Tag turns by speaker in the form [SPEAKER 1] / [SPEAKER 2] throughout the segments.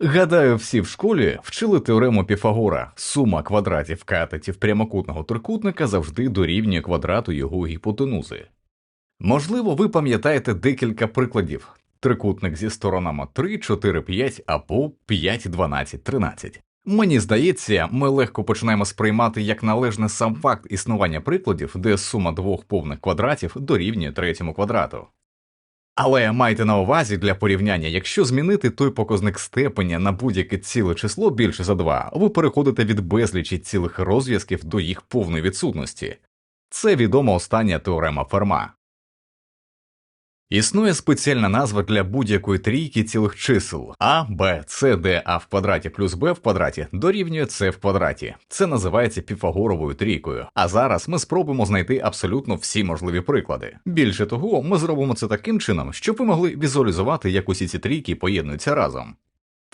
[SPEAKER 1] Гадаю, всі в школі вчили теорему Піфагора. Сума квадратів катетів прямокутного трикутника завжди дорівнює квадрату його гіпотенузи. Можливо, ви пам'ятаєте декілька прикладів трикутник зі сторонами 3, 4, 5 або 5, 12, 13. Мені здається, ми легко починаємо сприймати як належне сам факт існування прикладів, де сума двох повних квадратів дорівнює третьому квадрату. Але майте на увазі для порівняння, якщо змінити той показник степеня на будь-яке ціле число більше за 2, ви переходите від безлічі цілих розв'язків до їх повної відсутності. Це відома остання теорема Ферма. Існує спеціальна назва для будь-якої трійки цілих чисел а, Б, С, Д, а в квадраті плюс Б в квадраті дорівнює С в квадраті. Це називається піфагоровою трійкою. А зараз ми спробуємо знайти абсолютно всі можливі приклади. Більше того, ми зробимо це таким чином, щоб ви могли візуалізувати, як усі ці трійки поєднуються разом.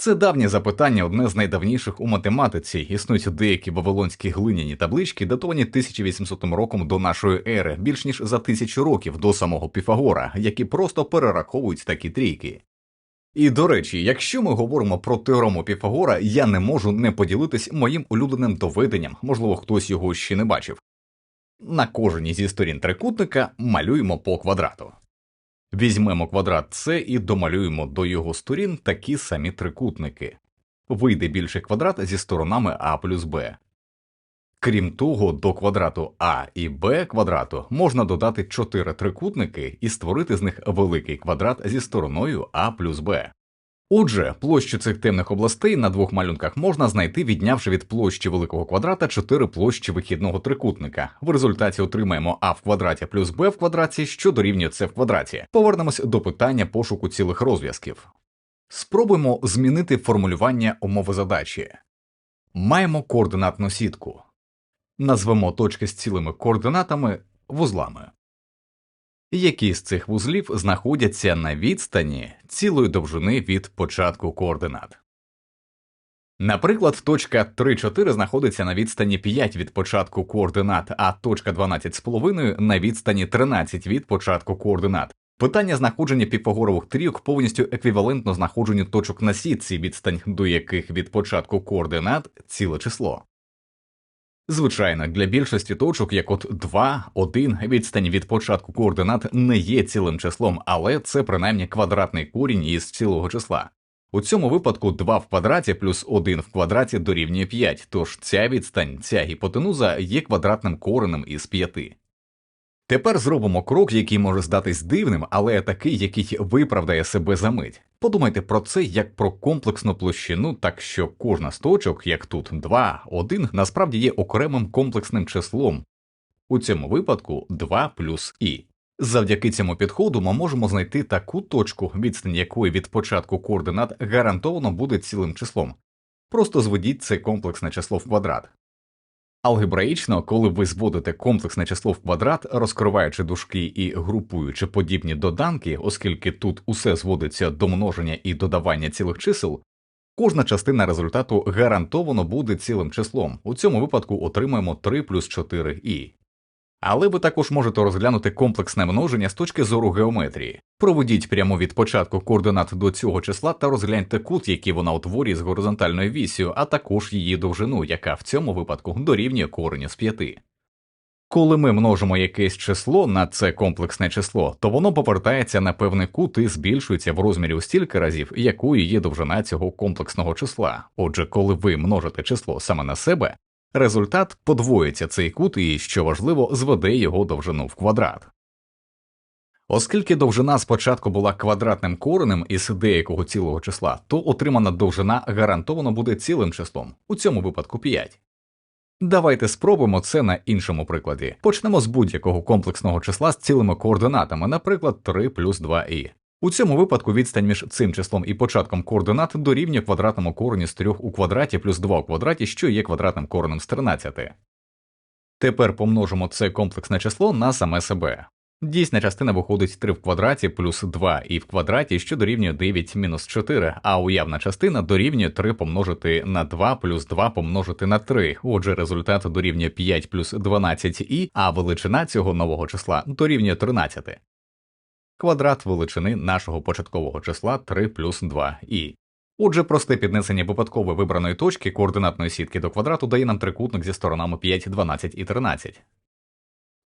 [SPEAKER 1] Це давнє запитання, одне з найдавніших у математиці. Існують деякі вавилонські глиняні таблички, датовані 1800 роком до нашої ери, більш ніж за тисячу років до самого Піфагора, які просто перераховують такі трійки. І до речі, якщо ми говоримо про теорему Піфагора, я не можу не поділитись моїм улюбленим доведенням, можливо, хтось його ще не бачив. На кожній зі сторін трикутника малюємо по квадрату. Візьмемо квадрат С і домалюємо до його сторін такі самі трикутники. Вийде більший квадрат зі сторонами А плюс Б. Крім того, до квадрату А і Б квадрату можна додати 4 трикутники і створити з них великий квадрат зі стороною А плюс Б. Отже, площу цих темних областей на двох малюнках можна знайти, віднявши від площі великого квадрата 4 площі вихідного трикутника. В результаті отримаємо а в квадраті плюс b в квадраті, що дорівнює c в квадраті. Повернемось до питання пошуку цілих розв'язків. Спробуємо змінити формулювання умови задачі. Маємо координатну сітку. Назвемо точки з цілими координатами вузлами які з цих вузлів знаходяться на відстані цілої довжини від початку координат. Наприклад, точка 3,4 знаходиться на відстані 5 від початку координат, а точка 12,5 на відстані 13 від початку координат. Питання знаходження піфагорових трійок повністю еквівалентно знаходженню точок на сітці, відстань до яких від початку координат ціле число. Звичайно, для більшості точок, як от 2, 1, відстань від початку координат не є цілим числом, але це принаймні квадратний корінь із цілого числа. У цьому випадку 2 в квадраті плюс 1 в квадраті дорівнює 5, тож ця відстань, ця гіпотенуза є квадратним коренем із 5. Тепер зробимо крок, який може здатись дивним, але такий, який виправдає себе за мить. Подумайте про це як про комплексну площину, так що кожна з точок, як тут 2, 1, насправді є окремим комплексним числом. У цьому випадку 2 плюс і. Завдяки цьому підходу ми можемо знайти таку точку, відстань якої від початку координат гарантовано буде цілим числом. Просто зведіть це комплексне число в квадрат. Алгебраїчно, коли ви зводите комплексне число в квадрат, розкриваючи дужки і групуючи подібні доданки, оскільки тут усе зводиться до множення і додавання цілих чисел, кожна частина результату гарантовано буде цілим числом. У цьому випадку отримаємо 3 плюс 4 і. Але ви також можете розглянути комплексне множення з точки зору геометрії. Проведіть прямо від початку координат до цього числа та розгляньте кут, який вона утворює з горизонтальною вісію, а також її довжину, яка в цьому випадку дорівнює кореню з 5. Коли ми множимо якесь число на це комплексне число, то воно повертається на певний кут і збільшується в розмірі у стільки разів, якою є довжина цього комплексного числа. Отже, коли ви множите число саме на себе, Результат подвоїться цей кут і, що важливо, зведе його довжину в квадрат. Оскільки довжина спочатку була квадратним коренем із деякого цілого числа, то отримана довжина гарантовано буде цілим числом, у цьому випадку 5. Давайте спробуємо це на іншому прикладі. Почнемо з будь-якого комплексного числа з цілими координатами, наприклад, 3 плюс 2і. У цьому випадку відстань між цим числом і початком координат дорівнює квадратному корені з 3 у квадраті плюс 2 у квадраті, що є квадратним коренем з 13. Тепер помножимо це комплексне число на саме себе. Дійсна частина виходить 3 в квадраті плюс 2 і в квадраті, що дорівнює 9 мінус 4, а уявна частина дорівнює 3 помножити на 2 плюс 2 помножити на 3. Отже, результат дорівнює 5 плюс 12 і, а величина цього нового числа дорівнює 13 квадрат величини нашого початкового числа 3 плюс 2i. Отже, просте піднесення випадково вибраної точки координатної сітки до квадрату дає нам трикутник зі сторонами 5, 12 і 13.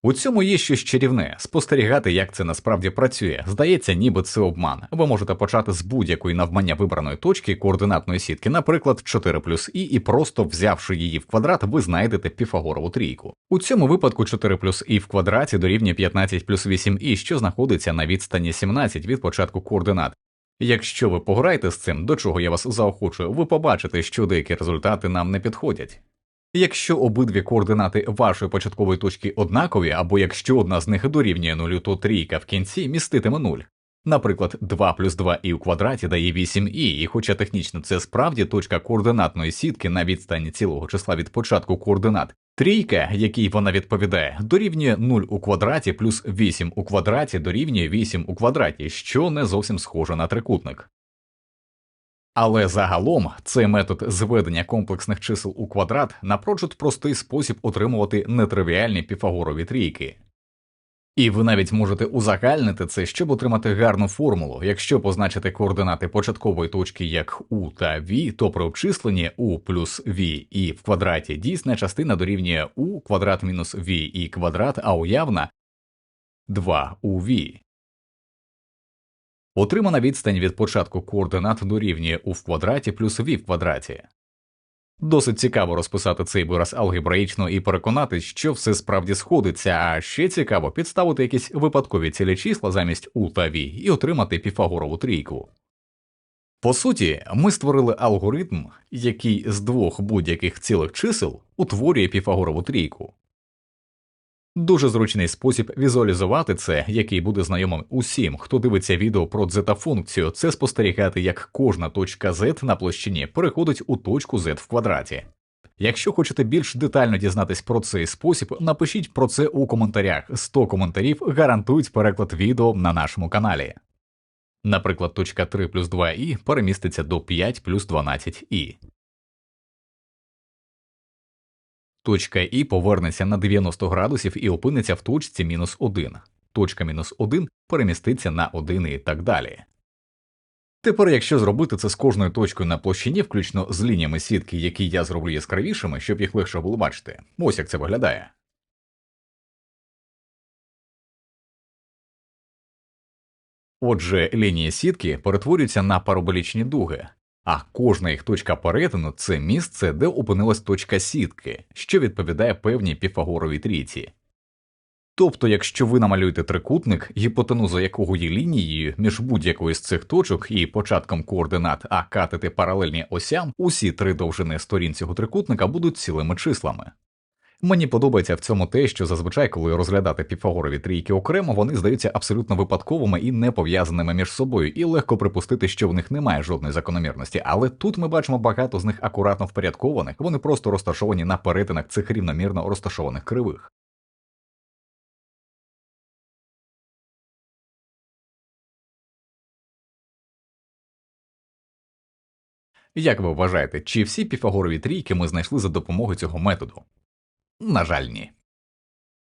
[SPEAKER 1] У цьому є щось чарівне спостерігати, як це насправді працює. Здається, ніби це обман. Ви можете почати з будь-якої навмання вибраної точки координатної сітки, наприклад, 4 плюс і, і просто взявши її в квадрат, ви знайдете піфагорову трійку. У цьому випадку 4 плюс і в квадраті дорівнює 15 плюс 8 і, що знаходиться на відстані 17 від початку координат. Якщо ви пограєте з цим, до чого я вас заохочую, ви побачите, що деякі результати нам не підходять. Якщо обидві координати вашої початкової точки однакові, або якщо одна з них дорівнює нулю, то трійка в кінці міститиме нуль. Наприклад, 2 плюс 2 і у квадраті дає 8 і, і хоча технічно це справді точка координатної сітки на відстані цілого числа від початку координат, трійка, якій вона відповідає, дорівнює 0 у квадраті плюс 8 у квадраті дорівнює 8 у квадраті, що не зовсім схоже на трикутник. Але загалом цей метод зведення комплексних чисел у квадрат напрочуд простий спосіб отримувати нетривіальні піфагорові трійки. І ви навіть можете узагальнити це, щоб отримати гарну формулу. Якщо позначити координати початкової точки як у та v, то при обчисленні u плюс v і в квадраті дійсна частина дорівнює u квадрат мінус v і квадрат, а уявна 2 uv. Отримана відстань від початку координат дорівнює у в квадраті плюс в квадраті. Досить цікаво розписати цей вираз алгебраїчно і переконатись, що все справді сходиться, а ще цікаво підставити якісь випадкові цілі числа замість у та v і отримати піфагорову трійку. По суті, ми створили алгоритм, який з двох будь-яких цілих чисел утворює піфагорову трійку. Дуже зручний спосіб візуалізувати це, який буде знайомим усім, хто дивиться відео про дзета-функцію, це спостерігати, як кожна точка z на площині переходить у точку z в квадраті. Якщо хочете більш детально дізнатись про цей спосіб, напишіть про це у коментарях. 100 коментарів гарантують переклад відео на нашому каналі. Наприклад, точка 3 плюс 2 і переміститься до 5 плюс 12 Точка І повернеться на 90 градусів і опиниться в точці мінус 1. Точка мінус 1 переміститься на 1 і так далі. Тепер, якщо зробити це з кожною точкою на площині, включно з лініями сітки, які я зроблю яскравішими, щоб їх легше було бачити, ось як це виглядає. Отже, лінії сітки перетворюються на параболічні дуги, а кожна їх точка перетину це місце, де опинилась точка сітки, що відповідає певній піфагоровій трійці. Тобто, якщо ви намалюєте трикутник, гіпотенуза якого є лінією між будь-якою з цих точок і початком координат, а катити паралельні осям, усі три довжини сторін цього трикутника будуть цілими числами. Мені подобається в цьому те, що зазвичай, коли розглядати піфагорові трійки окремо, вони здаються абсолютно випадковими і не пов'язаними між собою, і легко припустити, що в них немає жодної закономірності. Але тут ми бачимо багато з них акуратно впорядкованих, вони просто розташовані на перетинах цих рівномірно розташованих кривих. Як ви вважаєте, чи всі піфагорові трійки ми знайшли за допомогою цього методу? На жаль, ні.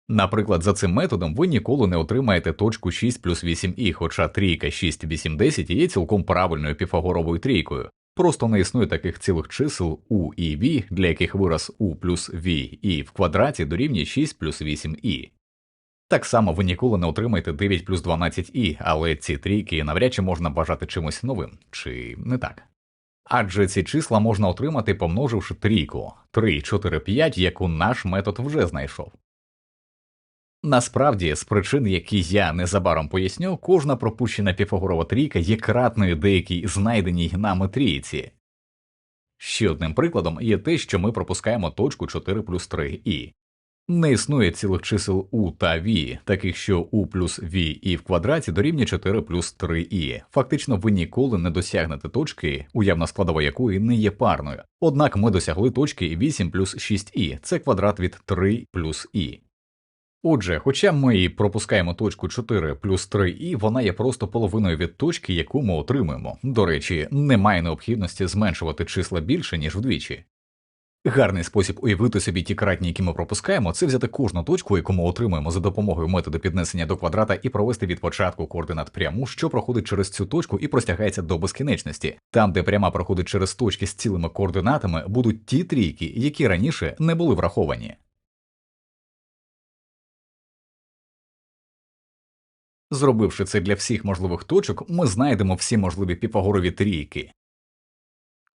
[SPEAKER 1] Наприклад, за цим методом ви ніколи не отримаєте точку 6 плюс 8 і, хоча трійка 6, 8, 10 є цілком правильною піфагоровою трійкою. Просто не існує таких цілих чисел у і v, для яких вираз у плюс v і в квадраті дорівнює 6 плюс 8 і. Так само ви ніколи не отримаєте 9 плюс 12 і, але ці трійки навряд чи можна бажати чимось новим, чи не так. Адже ці числа можна отримати, помноживши трійку 3, 4, 5, яку наш метод вже знайшов. Насправді, з причин, які я незабаром поясню, кожна пропущена піфагорова трійка є кратною деякій знайденій нами трійці. Ще одним прикладом є те, що ми пропускаємо точку 4 плюс 3 і. Не існує цілих чисел у та v, таких що у плюс v і в квадраті дорівнює 4 плюс 3 і. Фактично, ви ніколи не досягнете точки, уявна складова якої не є парною. Однак ми досягли точки 8 плюс 6 і, це квадрат від 3 плюс і. Отже, хоча ми і пропускаємо точку 4 плюс 3 і вона є просто половиною від точки, яку ми отримуємо. До речі, немає необхідності зменшувати числа більше, ніж вдвічі. Гарний спосіб уявити собі ті кратні, які ми пропускаємо, це взяти кожну точку, яку ми отримуємо за допомогою методу піднесення до квадрата, і провести від початку координат пряму, що проходить через цю точку і простягається до безкінечності. Там, де пряма проходить через точки з цілими координатами, будуть ті трійки, які раніше не були враховані. Зробивши це для всіх можливих точок, ми знайдемо всі можливі піфагорові трійки.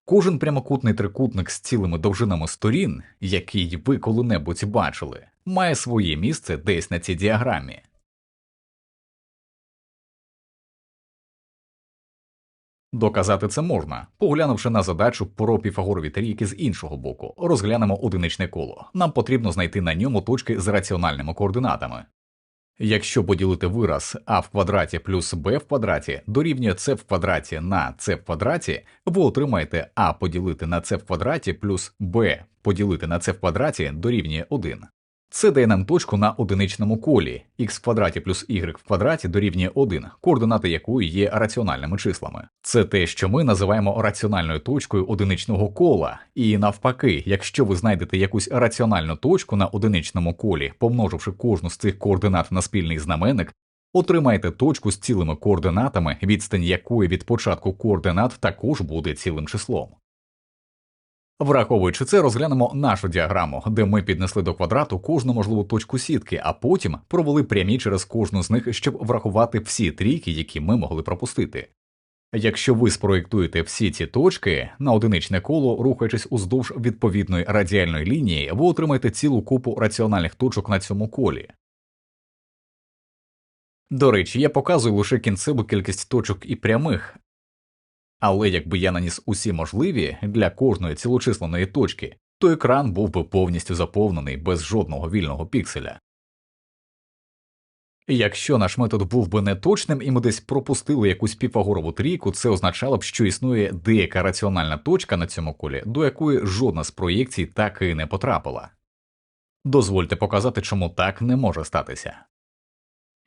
[SPEAKER 1] Кожен прямокутний трикутник з цілими довжинами сторін, який ви коли-небудь бачили, має своє місце десь на цій діаграмі. Доказати це можна, поглянувши на задачу про піфагорові трійки з іншого боку, розглянемо одиничне коло. Нам потрібно знайти на ньому точки з раціональними координатами. Якщо поділити вираз а в квадраті плюс b в квадраті дорівнює c в квадраті на c в квадраті, ви отримаєте а поділити на c в квадраті плюс b поділити на c в квадраті дорівнює 1. Це дає нам точку на одиничному колі х в квадраті плюс y в квадраті дорівнює 1, координати якої є раціональними числами. Це те, що ми називаємо раціональною точкою одиничного кола, і навпаки, якщо ви знайдете якусь раціональну точку на одиничному колі, помноживши кожну з цих координат на спільний знаменник, отримаєте точку з цілими координатами, відстань якої від початку координат також буде цілим числом. Враховуючи це, розглянемо нашу діаграму, де ми піднесли до квадрату кожну можливу точку сітки, а потім провели прямі через кожну з них, щоб врахувати всі трійки, які ми могли пропустити. Якщо ви спроєктуєте всі ці точки на одиничне коло, рухаючись уздовж відповідної радіальної лінії, ви отримаєте цілу купу раціональних точок на цьому колі. До речі, я показую лише кінцеву кількість точок і прямих, але якби я наніс усі можливі для кожної цілочисленої точки, то екран був би повністю заповнений без жодного вільного пікселя. Якщо наш метод був би неточним і ми десь пропустили якусь піфагорову трійку, це означало б, що існує деяка раціональна точка на цьому колі, до якої жодна з проєкцій так і не потрапила. Дозвольте показати, чому так не може статися.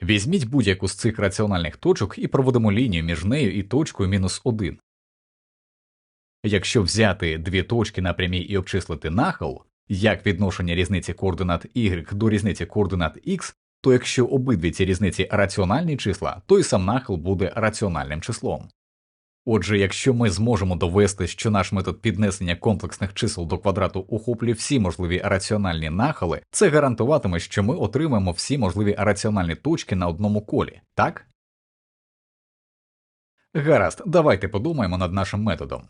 [SPEAKER 1] Візьміть будь-яку з цих раціональних точок і проведемо лінію між нею і точкою мінус 1. Якщо взяти дві точки на прямій і обчислити нахил, як відношення різниці координат y до різниці координат x, то якщо обидві ці різниці раціональні числа, то і сам нахил буде раціональним числом. Отже, якщо ми зможемо довести, що наш метод піднесення комплексних чисел до квадрату охоплює всі можливі раціональні нахили, це гарантуватиме, що ми отримаємо всі можливі раціональні точки на одному колі, так? Гаразд, давайте подумаємо над нашим методом.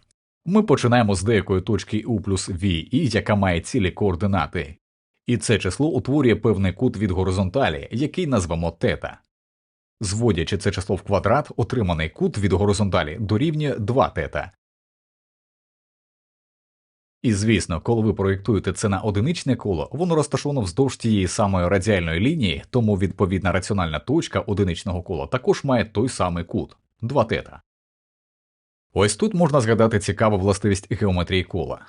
[SPEAKER 1] Ми починаємо з деякої точки U плюс V, яка має цілі координати, і це число утворює певний кут від горизонталі, який назвемо тета. Зводячи це число в квадрат, отриманий кут від горизонталі дорівнює 2 тета. І звісно, коли ви проєктуєте це на одиничне коло, воно розташовано вздовж тієї самої радіальної лінії, тому відповідна раціональна точка одиничного кола також має той самий кут 2 тета. Ось тут можна згадати цікаву властивість геометрії кола.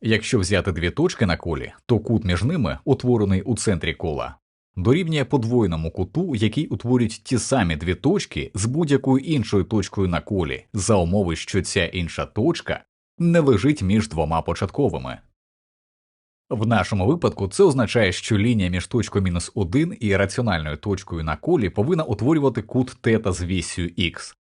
[SPEAKER 1] Якщо взяти дві точки на колі, то кут між ними, утворений у центрі кола, дорівнює подвоєному куту, який утворюють ті самі дві точки з будь-якою іншою точкою на колі, за умови, що ця інша точка не лежить між двома початковими. В нашому випадку це означає, що лінія між точкою мінус 1 і раціональною точкою на колі повинна утворювати кут тета з вісю х.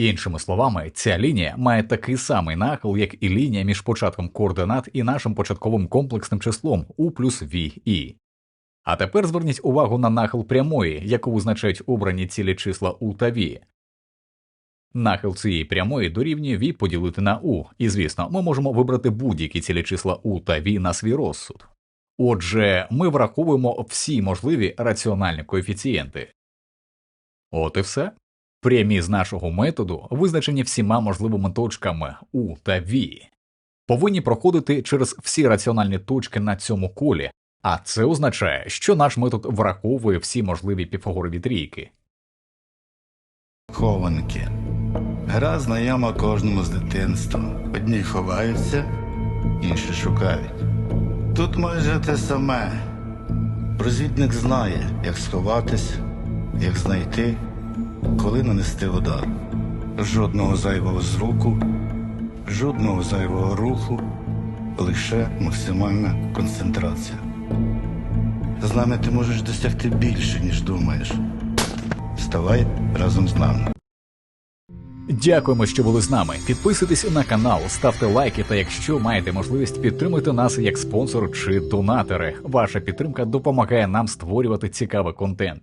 [SPEAKER 1] Іншими словами, ця лінія має такий самий нахил, як і лінія між початком координат і нашим початковим комплексним числом u плюс v А тепер зверніть увагу на нахил прямої, яку визначають обрані цілі числа u та v. Нахил цієї прямої дорівнює v поділити на u, і звісно, ми можемо вибрати будь-які цілі числа u та v на свій розсуд. Отже, ми враховуємо всі можливі раціональні коефіцієнти. От і все. Прямі з нашого методу, визначені всіма можливими точками U та V, повинні проходити через всі раціональні точки на цьому колі, а це означає, що наш метод враховує всі можливі піфагорові трійки.
[SPEAKER 2] Хованки. Гра знайома кожному з дитинства. Одні ховаються, інші шукають. Тут майже те саме. Розвідник знає, як сховатись, як знайти коли нанести удар. Жодного зайвого звуку, Жодного зайвого руху, лише максимальна концентрація. З нами ти можеш досягти більше, ніж думаєш. Вставай разом з нами.
[SPEAKER 1] Дякуємо, що були з нами. Підписуйтесь на канал, ставте лайки та якщо маєте можливість підтримуйте нас як спонсор чи донатори. Ваша підтримка допомагає нам створювати цікавий контент.